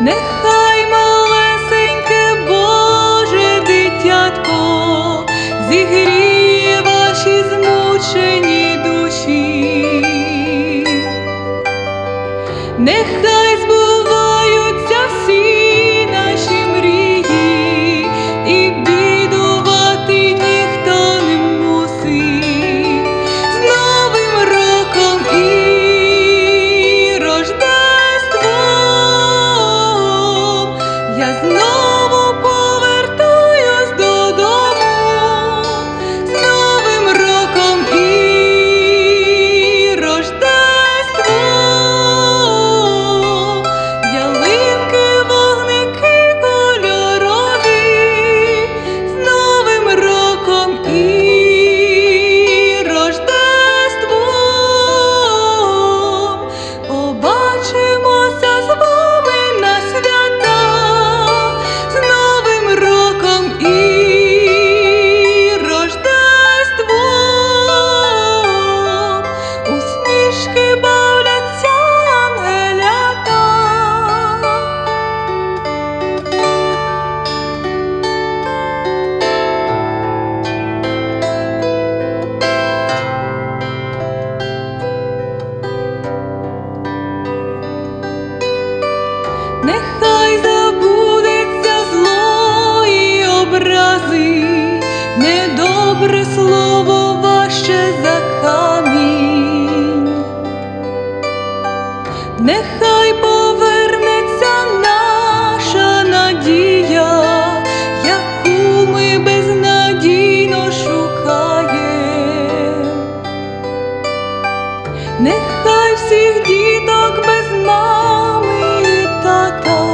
нехай малесеньке Боже дитятко, зігріє ваші змучені душі. Нехай нехай всіх діток без мами і тата.